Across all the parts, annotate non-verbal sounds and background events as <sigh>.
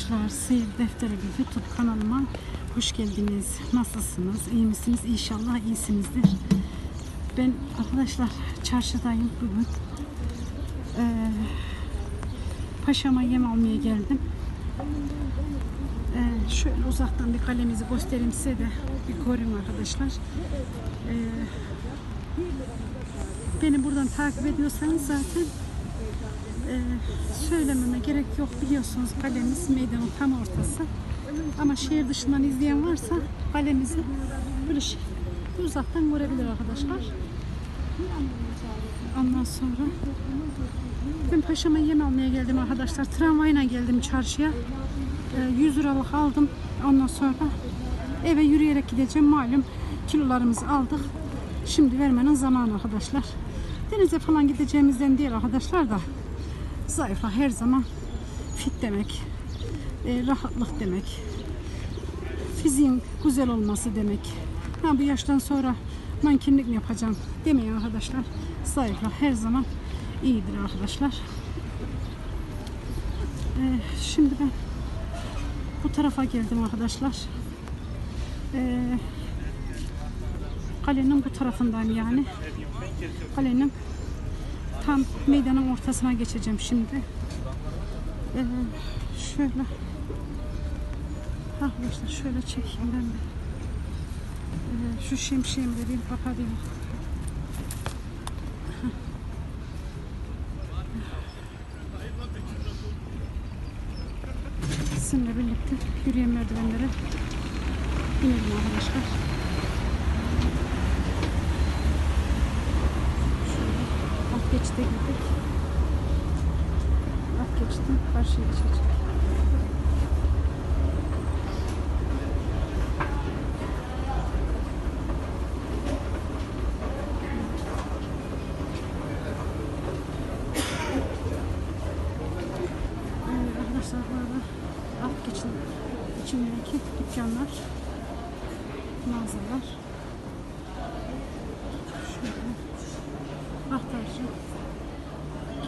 arkadaşlar. Seyir Defteri YouTube kanalıma hoş geldiniz. Nasılsınız? İyi misiniz? İnşallah iyisinizdir. Ben arkadaşlar çarşıdayım bugün. Ee, paşama yem almaya geldim. Ee, şöyle uzaktan bir kalemizi göstereyim size de bir görün arkadaşlar. Ee, beni buradan takip ediyorsanız zaten e, söylememe gerek yok biliyorsunuz kalemiz meydanın tam ortası. Ama şehir dışından izleyen varsa kalemizi böyle şey, uzaktan görebilir arkadaşlar. Ondan sonra ben paşama yem almaya geldim arkadaşlar. Tramvayla geldim çarşıya. E, 100 liralık aldım. Ondan sonra eve yürüyerek gideceğim. Malum kilolarımızı aldık. Şimdi vermenin zamanı arkadaşlar. Denize falan gideceğimizden değil arkadaşlar da zayıfla her zaman fit demek, e, rahatlık demek, fiziğin güzel olması demek. Ha, bu yaştan sonra mankenlik mi yapacağım demeyin arkadaşlar. Zayıfla her zaman iyidir arkadaşlar. E, şimdi ben bu tarafa geldim arkadaşlar. E, kalenin bu tarafındayım yani. Kalenin tam meydanın ortasına geçeceğim şimdi. Ee, şöyle arkadaşlar şöyle çekeyim ben de. Ee, şu de bir kapatayım. Sizinle birlikte yürüyen merdivenlere inelim arkadaşlar. Girdik. Alt geçitten karşıya geçecek.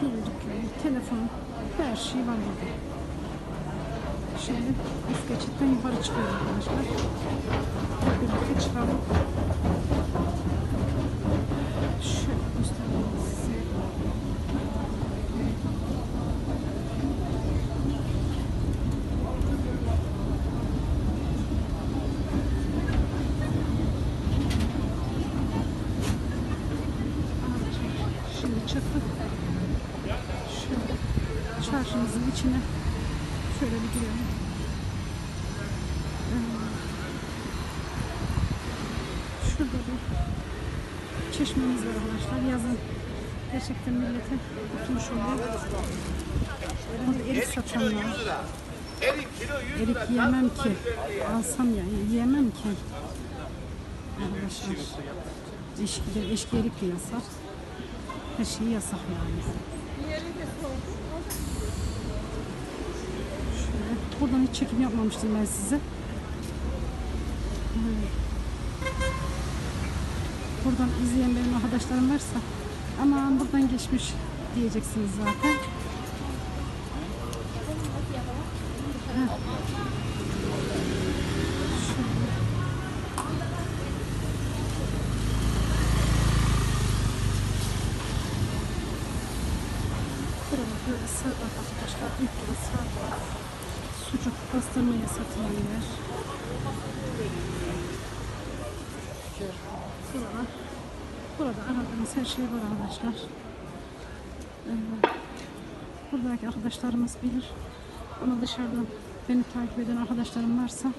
Dükkanı, telefon, her şey var burada. Şimdi üst geçitten yukarı çıkıyoruz arkadaşlar. Birlikte çıkalım. Şöyle göstereyim size. Şimdi çıktık. Şöyle çarşımızın içine şöyle bir girelim. Ee, Şurada bir çeşmemiz var arkadaşlar. Yazın gerçekten millete tutmuş oluyor. Burada erik satanlar. Erik kilo 100 lira. Erik yiyemem ki. Alsam ya yiyemem ki. Arkadaşlar. Eşki, eşki erik de yasak. Her şey yasak yani. Şöyle, buradan hiç çekim yapmamıştım ben size. Evet. Buradan izleyen benim arkadaşlarım varsa aman buradan geçmiş diyeceksiniz zaten. Böyle sarı arkadaşlar. Var. Sucuk pastırmaya satılan yer. Burada, burada aradığınız her şey var arkadaşlar. Ee, buradaki arkadaşlarımız bilir. Ama dışarıdan beni takip eden arkadaşlarım varsa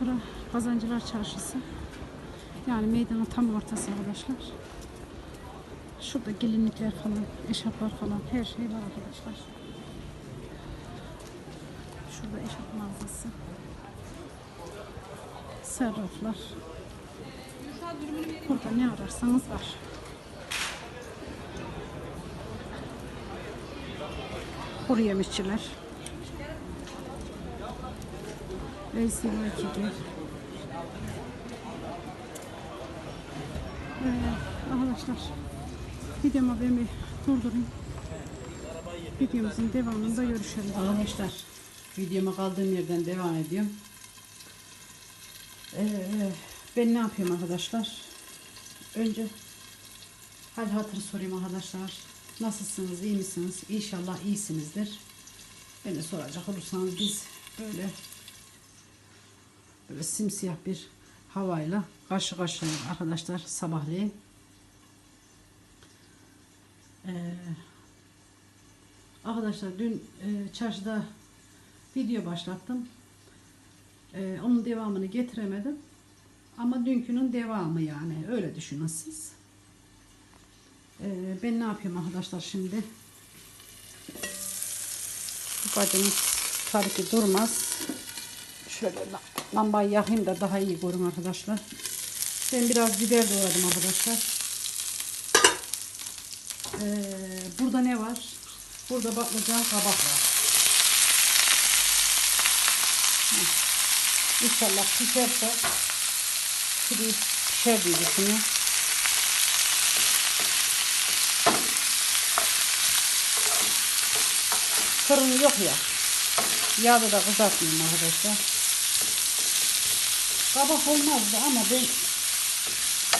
bura Kazancılar Çarşısı. Yani meydanın tam ortası arkadaşlar. Şurada gelinlikler falan, eşarplar falan her şey var arkadaşlar. Şurada eşarp mağazası. Serraflar. Burada ne ararsanız var. Kuru yemişçiler. Veysi Vakidi. Ee, arkadaşlar videomu ben bir durdurayım. Videomuzun devamında görüşelim arkadaşlar. Videoma kaldığım yerden devam ediyorum. Ee, ben ne yapıyorum arkadaşlar? Önce hal hatır sorayım arkadaşlar. Nasılsınız? iyi misiniz? İnşallah iyisinizdir. Beni soracak olursanız biz böyle böyle simsiyah bir havayla karşı karşıyayız arkadaşlar sabahleyin. Ee, arkadaşlar dün e, çarşıda video başlattım. Ee, onun devamını getiremedim. Ama dünkünün devamı yani. Öyle düşünün siz. Ee, ben ne yapıyorum arkadaşlar şimdi? Bu bacımız tabii ki durmaz. Şöyle la- lambayı yakayım da daha iyi görün arkadaşlar. Ben biraz biber doğradım arkadaşlar. Ee, burada ne var? Burada patlıcan kabak var. İnşallah pişerse pişir, pişer diye düşünüyorum. Fırın yok ya. Yağda da kızartmıyorum arkadaşlar. Kabak olmazdı ama ben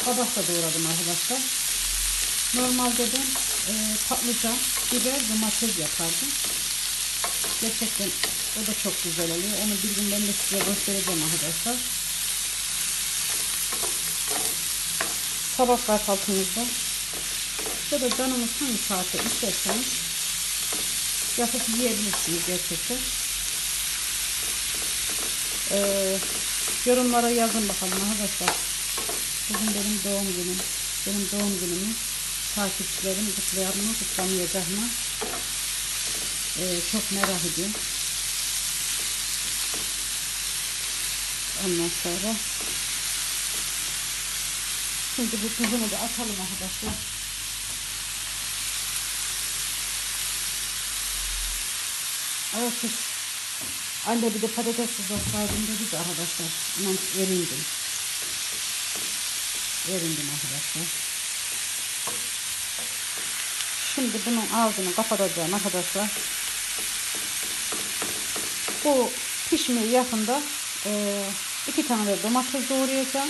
kabak da doğradım arkadaşlar. Normalde ben e, patlıcan, biber, domates yapardım. Gerçekten o da çok güzel oluyor. Onu bir gün ben de size göstereceğim arkadaşlar. Sabah kahvaltımızda ya da canınız hangi saatte isterseniz yapıp yiyebilirsiniz gerçekten. Ee, yorumlara yazın bakalım arkadaşlar. Bugün benim doğum günüm. Benim doğum günümü takipçilerim kutlayar mı, kutlamayacak mı? Ee, çok merak ediyorum. Ondan sonra şimdi bu tuzunu da atalım arkadaşlar. Evet. Anne bir de patates kızartsaydım dedi de arkadaşlar. İnan erindim. Erindim arkadaşlar. Şimdi bunun ağzını kapatacağım arkadaşlar. Bu pişmeye yakında e, iki tane de domates doğrayacağım.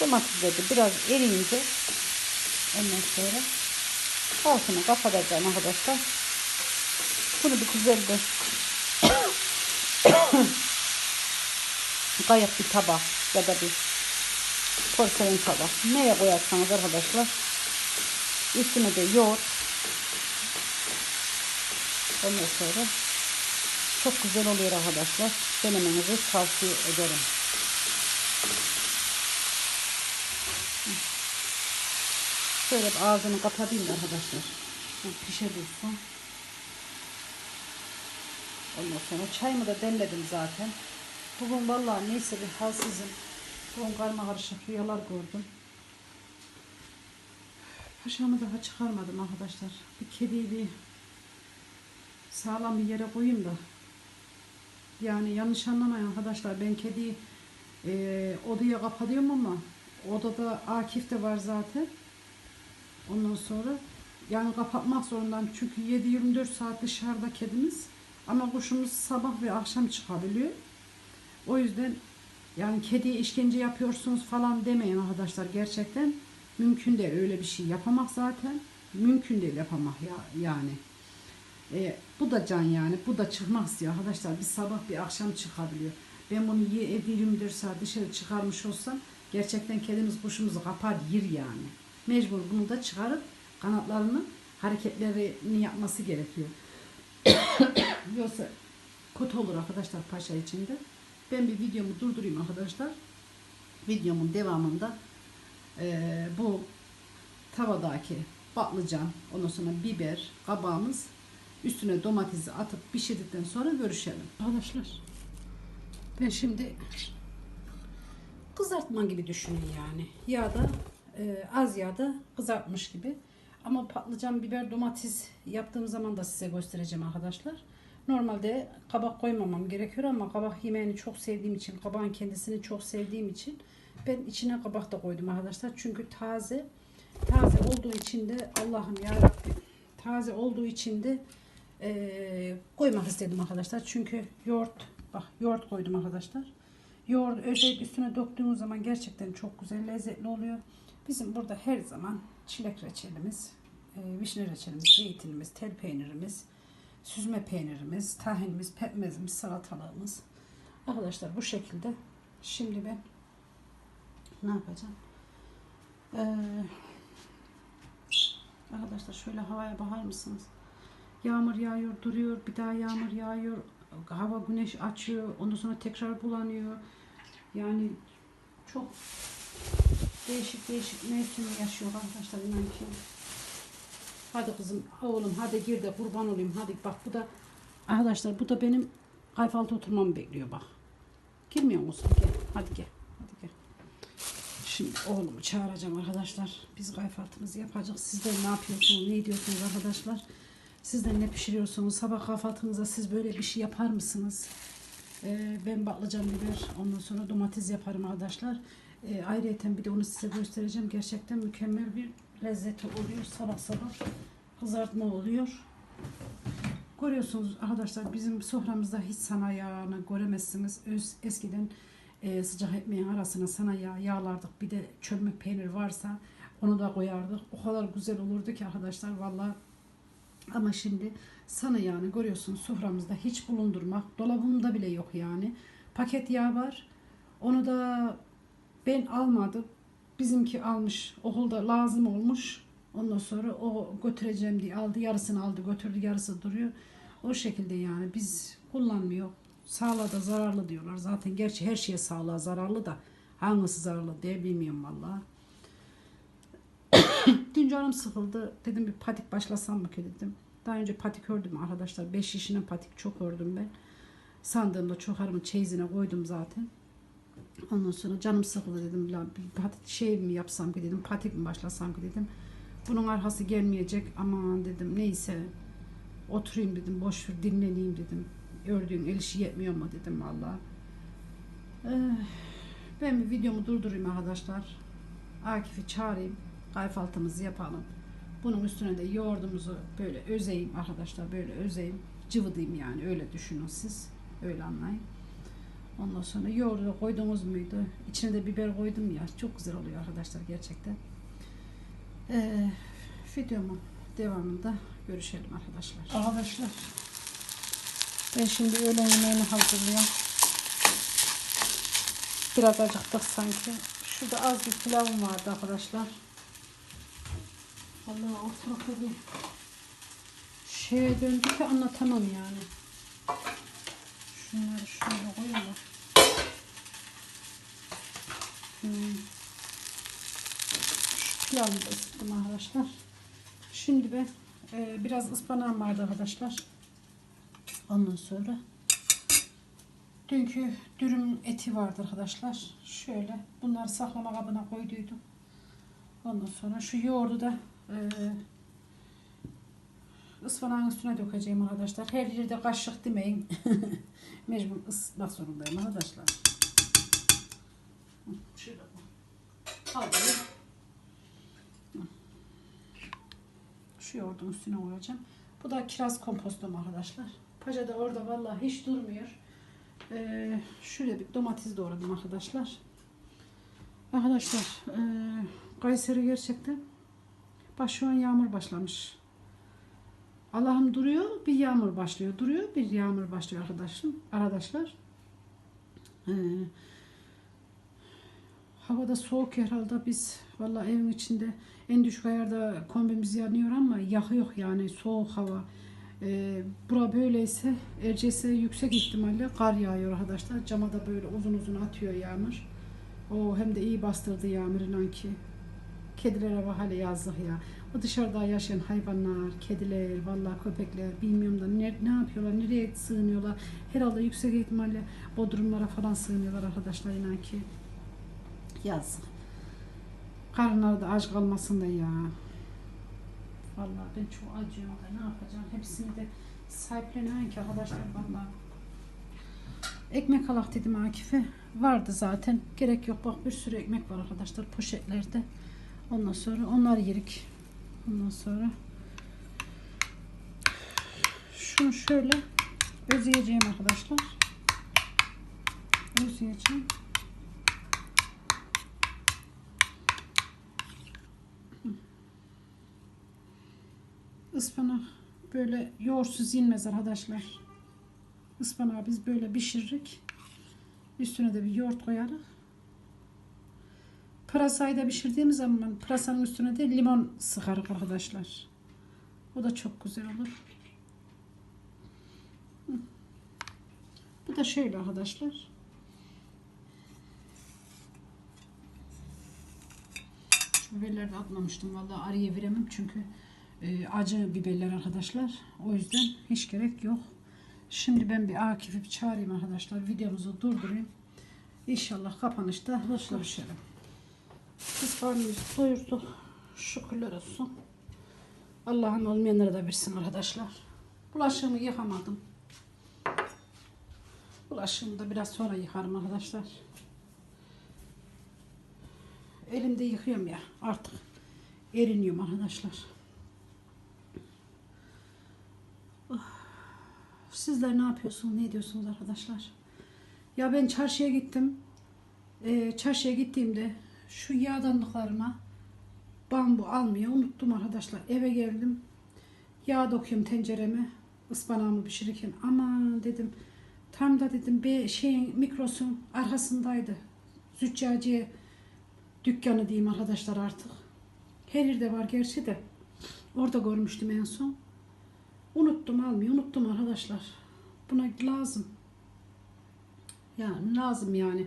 Domatesleri biraz eriyince ondan sonra altını kapatacağım arkadaşlar. Bunu bir güzel <coughs> bir gayet bir tabak ya da bir porselen tabak. Neye koyarsanız arkadaşlar üstüne de yoğurt ondan sonra çok güzel oluyor arkadaşlar. Denemenizi tavsiye ederim. Şöyle ağzını kapatayım da arkadaşlar. Bu pişe dursun. Ondan sonra çayımı da demledim zaten. Bugün vallahi neyse bir halsizim. Bugün karma karışık rüyalar gördüm. Paşamı daha çıkarmadım arkadaşlar. Bir kediyi bir sağlam bir yere koyayım da. Yani yanlış anlamayın arkadaşlar. Ben kediyi e, odaya kapatıyorum ama odada Akif de var zaten. Ondan sonra yani kapatmak zorundayım. Çünkü 7-24 saat dışarıda kedimiz. Ama kuşumuz sabah ve akşam çıkabiliyor. O yüzden yani kediye işkence yapıyorsunuz falan demeyin arkadaşlar. Gerçekten mümkün değil. Öyle bir şey yapamak zaten. Mümkün değil yapamak ya, yani. E, bu da can yani. Bu da çıkmak istiyor arkadaşlar. Bir sabah bir akşam çıkabiliyor. Ben bunu 7-24 saat dışarı çıkarmış olsam gerçekten kedimiz kuşumuzu kapar yer yani. Mecbur bunu da çıkarıp kanatlarını hareketlerini yapması gerekiyor. <coughs> Yoksa kötü olur arkadaşlar paşa içinde. Ben bir videomu durdurayım arkadaşlar. Videomun devamında eee, bu tavadaki patlıcan, ondan sonra biber, kabağımız üstüne domatesi atıp pişirdikten sonra görüşelim. Arkadaşlar ben şimdi kızartma gibi düşünün yani. Yağda e, az yağda kızartmış gibi. Ama patlıcan, biber, domates yaptığım zaman da size göstereceğim arkadaşlar. Normalde kabak koymamam gerekiyor ama kabak yemeğini çok sevdiğim için, kabağın kendisini çok sevdiğim için ben içine kabak da koydum arkadaşlar. Çünkü taze, taze olduğu için de Allah'ım ya taze olduğu için de e, koymak istedim arkadaşlar. Çünkü yoğurt, bak yoğurt koydum arkadaşlar. Yoğurt özellikle üstüne döktüğümüz zaman gerçekten çok güzel lezzetli oluyor. Bizim burada her zaman çilek reçelimiz, e, vişne reçelimiz, zeytinimiz, tel peynirimiz, süzme peynirimiz, tahinimiz, pekmezimiz, salatalığımız. Arkadaşlar bu şekilde. Şimdi ben ne yapacağım? Ee, arkadaşlar şöyle havaya bakar mısınız? Yağmur yağıyor, duruyor, bir daha yağmur yağıyor, hava güneş açıyor, ondan sonra tekrar bulanıyor. Yani çok değişik değişik mevsim yaşıyor arkadaşlar inan ki. Hadi kızım, oğlum hadi gir de kurban olayım hadi bak bu da arkadaşlar bu da benim kayfaltı oturmamı bekliyor bak. Girmiyor musun? Gel hadi gel. Hadi gel. Şimdi oğlumu çağıracağım arkadaşlar. Biz kayfaltımızı yapacağız. Sizler ne yapıyorsunuz? Ne ediyorsunuz arkadaşlar? Sizler ne pişiriyorsunuz? Sabah kahvaltınıza siz böyle bir şey yapar mısınız? Ee, ben patlıcan biber, ondan sonra domates yaparım arkadaşlar. Ee, ayrıyeten bir de onu size göstereceğim. Gerçekten mükemmel bir lezzeti oluyor. Sabah sabah kızartma oluyor. Görüyorsunuz arkadaşlar bizim soframızda hiç sana yağını göremezsiniz. Öz, eskiden e, sıcak ekmeğin arasına sana yağ yağlardık. Bir de çömlek peynir varsa onu da koyardık. O kadar güzel olurdu ki arkadaşlar vallahi ama şimdi sana yağını görüyorsunuz soframızda hiç bulundurmak. Dolabımda bile yok yani. Paket yağ var. Onu da ben almadım. Bizimki almış. Okulda lazım olmuş. Ondan sonra o götüreceğim diye aldı. Yarısını aldı götürdü. Yarısı duruyor. O şekilde yani biz kullanmıyor. Sağlığa da zararlı diyorlar. Zaten gerçi her şeye sağlığa zararlı da hangisi zararlı diye bilmiyorum vallahi. <coughs> Dün canım sıkıldı. Dedim bir patik başlasam mı ki dedim. Daha önce patik ördüm arkadaşlar. 5 şişine patik çok ördüm ben. Sandığımda çokarımın çeyizine koydum zaten. Ondan sonra canım sıkıldı dedim. Patik şey mi yapsam ki dedim. Patik mi başlasam ki dedim. Bunun arkası gelmeyecek. Aman dedim neyse. Oturayım dedim. Boş ver dinleneyim dedim. Ördüğüm el işi yetmiyor mu dedim valla. Eh, ben bir videomu durdurayım arkadaşlar. Akif'i çağırayım. Kayfaltımızı yapalım. Bunun üstüne de yoğurdumuzu böyle özeyim arkadaşlar. Böyle özeyim. Cıvıdayım yani. Öyle düşünün siz. Öyle anlayın. Ondan sonra yoğurdu koydunuz muydu? İçine de biber koydum ya. Çok güzel oluyor arkadaşlar gerçekten. Ee, videomun devamında görüşelim arkadaşlar. Arkadaşlar ben şimdi öğlen yemeğini hazırlıyorum. Biraz acıktık sanki. Şurada az bir pilavım vardı arkadaşlar. Vallahi ortalıkta bir şeye döndü ki anlatamam yani. Şunları şöyle koyalım. Hmm. Şu pilavımı da ısıttım arkadaşlar. Şimdi ben e, biraz ıspanağım vardı arkadaşlar. Ondan sonra dünkü dürüm eti vardı arkadaşlar. Şöyle bunları saklama kabına koyduydum. Ondan sonra şu yoğurdu da e, ıspanağın üstüne dökeceğim arkadaşlar. Her yerde kaşık demeyin. <laughs> Mecbur ısıtmak zorundayım arkadaşlar. Şöyle alayım. Şu yoğurdun üstüne koyacağım. Bu da kiraz kompostum arkadaşlar. Paca da orada vallahi hiç durmuyor. Ee, şöyle bir domates doğradım arkadaşlar. Arkadaşlar e, Kayseri gerçekten bak şu an yağmur başlamış. Allah'ım duruyor bir yağmur başlıyor. Duruyor bir yağmur başlıyor arkadaşım. Arkadaşlar. Ee, havada soğuk herhalde biz vallahi evin içinde en düşük ayarda kombimiz yanıyor ama yakıyor yani soğuk hava. Ee, bura böyleyse Erciyes'e yüksek ihtimalle kar yağıyor arkadaşlar. Cama da böyle uzun uzun atıyor yağmur. O hem de iyi bastırdı yağmur inan ki. Kedilere bak hele yazık ya. O dışarıda yaşayan hayvanlar, kediler, vallahi köpekler bilmiyorum da ne, ne yapıyorlar, nereye sığınıyorlar. Herhalde yüksek ihtimalle bodrumlara falan sığınıyorlar arkadaşlar inan ki. Yazık. Karınları da aç kalmasın da ya. Vallahi ben çok acıyorum da ne yapacağım. Hepsini de sahiplenen ki arkadaşlar vallahi. Ekmek alak dedim Akif'e. Vardı zaten. Gerek yok. Bak bir sürü ekmek var arkadaşlar poşetlerde. Ondan sonra onlar yerik. Ondan sonra Şunu şöyle özleyeceğim arkadaşlar. Özleyeceğim. Ispanak böyle yoğurtsuz yenmez arkadaşlar. Ispanağı biz böyle pişiririk. Üstüne de bir yoğurt koyarız. Pırasayı da pişirdiğimiz zaman pırasanın üstüne de limon sıkarız arkadaşlar. O da çok güzel olur. Bu da şöyle arkadaşlar. Şu biberleri de atmamıştım. Vallahi araya veremem çünkü e, acı biberler arkadaşlar. O yüzden hiç gerek yok. Şimdi ben bir Akif'i çağırayım arkadaşlar. Videomuzu durdurayım. İnşallah kapanışta görüşelim. Biz karnımızı doyurduk. Şükürler olsun. Allah'ın olmayanlara da versin arkadaşlar. Bulaşığımı yıkamadım. Bulaşığımı da biraz sonra yıkarım arkadaşlar. Elimde yıkıyorum ya artık. Eriniyorum arkadaşlar. Oh. Sizler ne yapıyorsunuz? Ne ediyorsunuz arkadaşlar? Ya ben çarşıya gittim. Ee, çarşıya gittiğimde şu yağdanlıklarıma bambu almayı unuttum arkadaşlar. Eve geldim. Yağ döküyorum tencereme. ıspanağımı pişirirken. Aman dedim. Tam da dedim bir şeyin mikrosun arkasındaydı. Züccaciye dükkanı diyeyim arkadaşlar artık. Her yerde var gerçi de. Orada görmüştüm en son. Unuttum almayı. Unuttum arkadaşlar. Buna lazım. Yani lazım yani.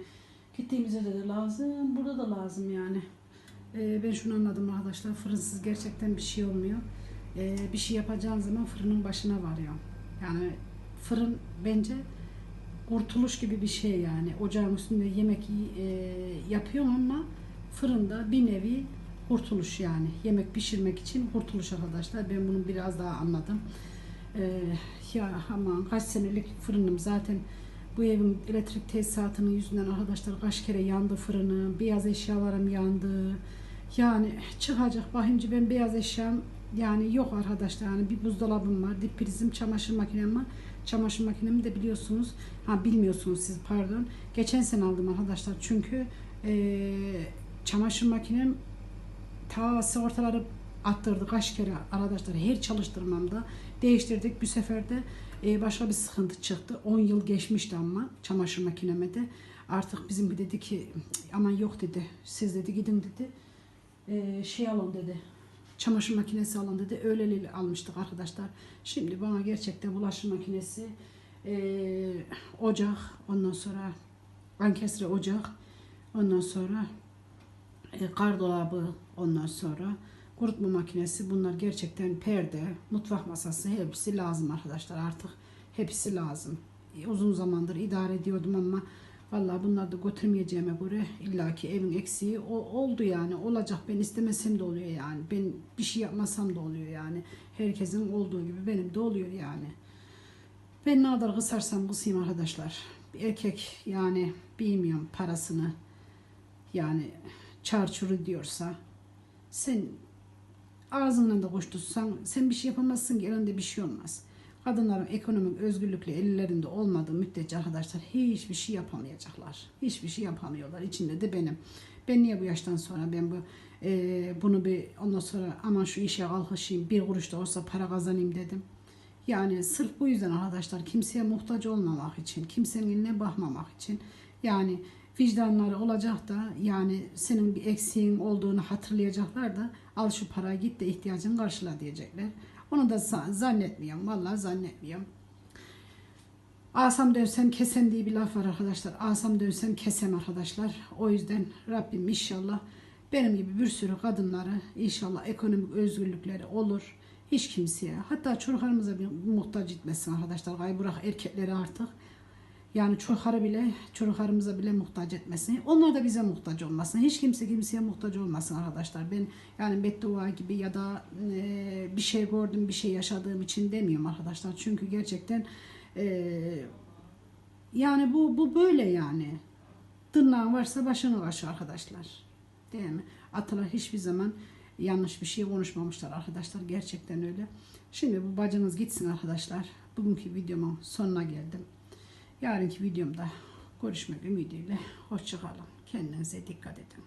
Gittiğimizde de lazım. Burada da lazım yani. Ee, ben şunu anladım arkadaşlar. Fırınsız gerçekten bir şey olmuyor. Ee, bir şey yapacağın zaman fırının başına varıyor. Yani fırın bence kurtuluş gibi bir şey yani. Ocağın üstünde yemek e, yapıyorum ama fırında bir nevi kurtuluş yani. Yemek pişirmek için kurtuluş arkadaşlar. Ben bunu biraz daha anladım. Ee, ya aman kaç senelik fırınım zaten bu evin elektrik tesisatının yüzünden arkadaşlar kaç kere yandı fırını, beyaz eşyalarım yandı. Yani çıkacak bakayımcı ben beyaz eşyam yani yok arkadaşlar yani bir buzdolabım var, dip prizim, çamaşır makinem var. Çamaşır makinemi de biliyorsunuz, ha bilmiyorsunuz siz pardon. Geçen sene aldım arkadaşlar çünkü eee çamaşır makinem ta sigortaları attırdı kaç kere arkadaşlar her çalıştırmamda değiştirdik. Bu sefer de e, başka bir sıkıntı çıktı. 10 yıl geçmişti ama çamaşır makineme de. Artık bizim bir dedi ki aman yok dedi. Siz dedi gidin dedi. E, şey alın dedi. Çamaşır makinesi alın dedi. Öyleli almıştık arkadaşlar. Şimdi bana gerçekten bulaşık makinesi e, ocak ondan sonra ankestre ocak ondan sonra e, gardolabı ondan sonra kurutma makinesi bunlar gerçekten perde, mutfak masası hepsi lazım arkadaşlar artık hepsi lazım. E, Uzun zamandır idare ediyordum ama vallahi bunları da götürmeyeceğime göre illaki evin eksiği o, oldu yani olacak ben istemesem de oluyor yani ben bir şey yapmasam da oluyor yani herkesin olduğu gibi benim de oluyor yani. Ben ne kadar kısarsam kısayım arkadaşlar. Bir erkek yani bilmiyorum parasını yani çarçuru diyorsa sen ağzından da koş tutsan sen bir şey yapamazsın ki elinde bir şey olmaz. Kadınların ekonomik özgürlükle ellerinde olmadığı müddetçe arkadaşlar hiçbir şey yapamayacaklar. Hiçbir şey yapamıyorlar. İçinde de benim. Ben niye bu yaştan sonra ben bu e, bunu bir ondan sonra aman şu işe kalkışayım bir kuruş da olsa para kazanayım dedim. Yani sırf bu yüzden arkadaşlar kimseye muhtaç olmamak için, kimsenin eline bakmamak için yani vicdanları olacak da yani senin bir eksiğin olduğunu hatırlayacaklar da al şu parayı git de ihtiyacını karşıla diyecekler. Onu da za- zannetmiyorum. Vallahi zannetmiyorum. Asam dönsem kesem diye bir laf var arkadaşlar. Asam dönsem kesem arkadaşlar. O yüzden Rabbim inşallah benim gibi bir sürü kadınları inşallah ekonomik özgürlükleri olur. Hiç kimseye hatta çocuklarımıza bir muhtaç etmesin arkadaşlar. Gay bırak erkekleri artık. Yani çocukları bile, çocuklarımıza bile muhtaç etmesin. Onlar da bize muhtaç olmasın. Hiç kimse kimseye muhtaç olmasın arkadaşlar. Ben yani beddua gibi ya da e, bir şey gördüm, bir şey yaşadığım için demiyorum arkadaşlar. Çünkü gerçekten e, yani bu bu böyle yani. Tırnağın varsa başını kaşı arkadaşlar. Değil mi? Atalar hiçbir zaman yanlış bir şey konuşmamışlar arkadaşlar. Gerçekten öyle. Şimdi bu bacınız gitsin arkadaşlar. Bugünkü videomun sonuna geldim. Yarınki videomda görüşmek ümidiyle. Hoşçakalın. Kendinize dikkat edin.